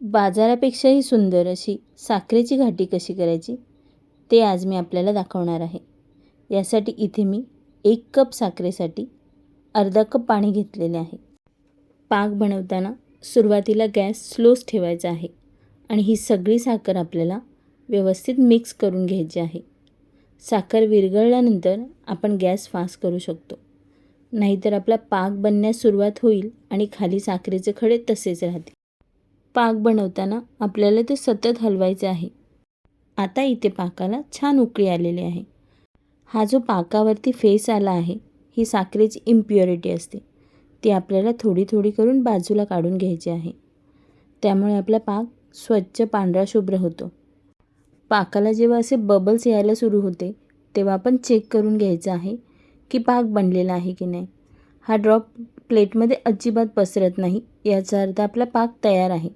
बाजारापेक्षाही सुंदर अशी साखरेची घाटी कशी करायची ते आज मी आपल्याला दाखवणार आहे. यासाठी इथे मी एक कप साखरेसाठी अर्धा कप पाणी घेतलेले आहे. पाक बनवताना सुरुवातीला गॅस स्लोच ठेवायचा आहे आणि ही सगळी साखर आपल्याला व्यवस्थित मिक्स करून घ्यायची आहे. साखर विरघळल्यानंतर आपण गॅस फास्ट करू शकतो. नाहीतर आपला पाक बनण्यास सुरुवात होईल आणि खाली साखरेचे खडे तसेच राहतील. पाक बनवताना आपल्याला ते सतत हलवायचे आहे. आता इथे पाकाला छान उकळी आलेली आहे. हा जो पाकावरती फेस आला आहे ही साखरेची इम्प्युरिटी असते. ती आपल्याला थोडी थोडी करून बाजूला काढून घ्यायची आहे. त्यामुळे आपला पाक स्वच्छ पांढरा शुभ्र होतो. पाकाला जेव्हा असे बबल्स यायला सुरू होते तेव्हा आपण चेक करून घ्यायचं आहे की पाक बनलेला आहे की नाही. हा ड्रॉप प्लेटमध्ये अजिबात पसरत नाही याचा अर्थ आपला पाक तयार आहे.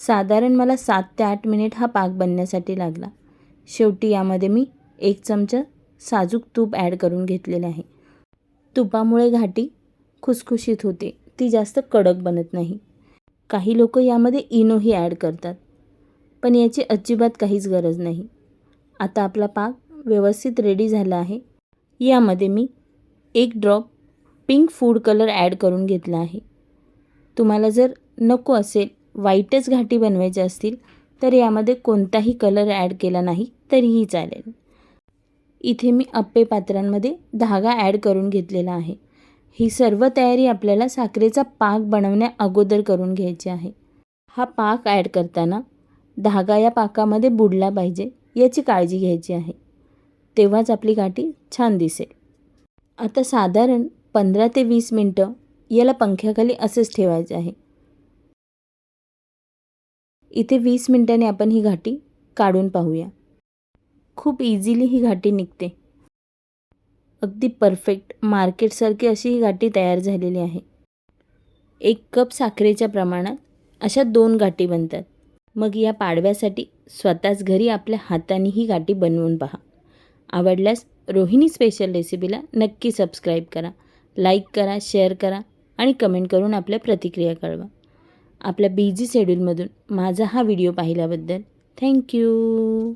साधारण मला सात ते आठ मिनिट हा पाक बनण्यासाठी लागला. शेवटी यामध्ये मी एक चमचा साजूक तूप ॲड करून घेतलेले आहे. तुपामुळे घाटी खुसखुशीत होते. ती जास्त कडक बनत नाही. काही लोक यामध्ये इनोही ॲड करतात. पण याची अजिबात काहीच गरज नाही. आता आपला पाक व्यवस्थित रेडी झाला आहे. यामध्ये मी एक drop pink food colour add करून घेतला आहे. तुम्हाला जर नको असेल व्हाईटच घाटी बनवायच्या असतील तर यामध्ये कोणताही कलर ॲड केला नाही तरीही चालेल. इथे मी अप्पे पात्रांमध्ये धागा ॲड करून घेतलेला आहे. ही सर्व तयारी आपल्याला साखरेचा पाक बनवण्या अगोदर करून घ्यायची आहे. हा पाक ॲड करताना धागा या पाकामध्ये बुडला पाहिजे याची काळजी घ्यायची आहे. तेव्हाच आपली गाठी छान दिसेल. आता साधारण पंधरा ते वीस मिनटं याला पंख्याखाली असेच ठेवायचे आहे. इथे वीस मिनटांनी आपण ही घाटी काढून पाहूया. खूप इझिली ही घाटी निघते. अगदी परफेक्ट मार्केटसारखी अशी ही घाटी तयार झालेली आहे. एक कप साखरेच्या प्रमाणात अशा दोन गाठी बनतात. मग या पाडव्यासाठी स्वतःच घरी आपल्या हाताने ही गाठी बनवून पहा. आवडल्यास रोहिणी स्पेशल रेसिपीला नक्की सबस्क्राईब करा लाईक करा शेअर करा आणि कमेंट करून आपल्या प्रतिक्रिया कळवा. आपल्या बिझी शेड्यूलमधून माझा हा व्हिडिओ पाहिल्याबद्दल. थँक्यू